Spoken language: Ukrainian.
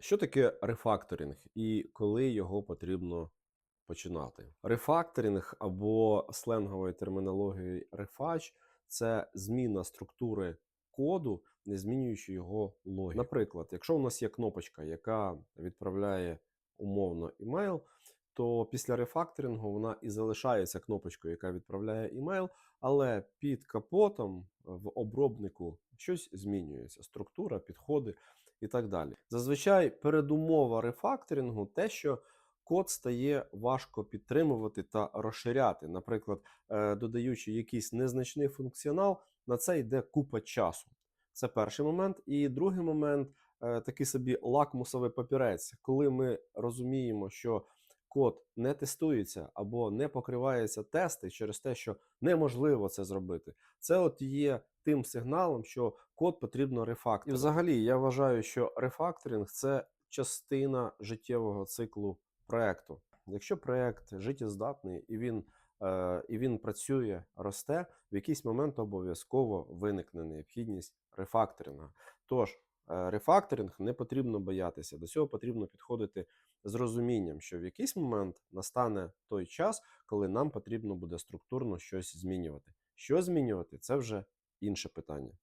Що таке рефакторинг і коли його потрібно починати? Рефакторинг або сленговою термінологією рефач це зміна структури коду, не змінюючи його логіку. Наприклад, якщо у нас є кнопочка, яка відправляє умовно імейл, то після рефакторингу вона і залишається кнопочкою, яка відправляє імейл, але під капотом в обробнику щось змінюється: структура, підходи і так далі. Зазвичай передумова рефакторингу те, що код стає важко підтримувати та розширяти. Наприклад, е, додаючи якийсь незначний функціонал, на це йде купа часу. Це перший момент. І другий момент е, такий собі лакмусовий папірець, коли ми розуміємо, що код не тестується або не покривається тести через те, що неможливо це зробити. Це от є тим сигналом, що код потрібно рефакторити. І взагалі я вважаю, що рефакторинг це частина життєвого циклу проекту. Якщо проект життєздатний і він, е, і він працює, росте, в якийсь момент обов'язково виникне необхідність рефакторинга. Тож рефакторинг не потрібно боятися. До цього потрібно підходити з розумінням, що в якийсь момент настане той час, коли нам потрібно буде структурно щось змінювати. Що змінювати, це вже інше питання.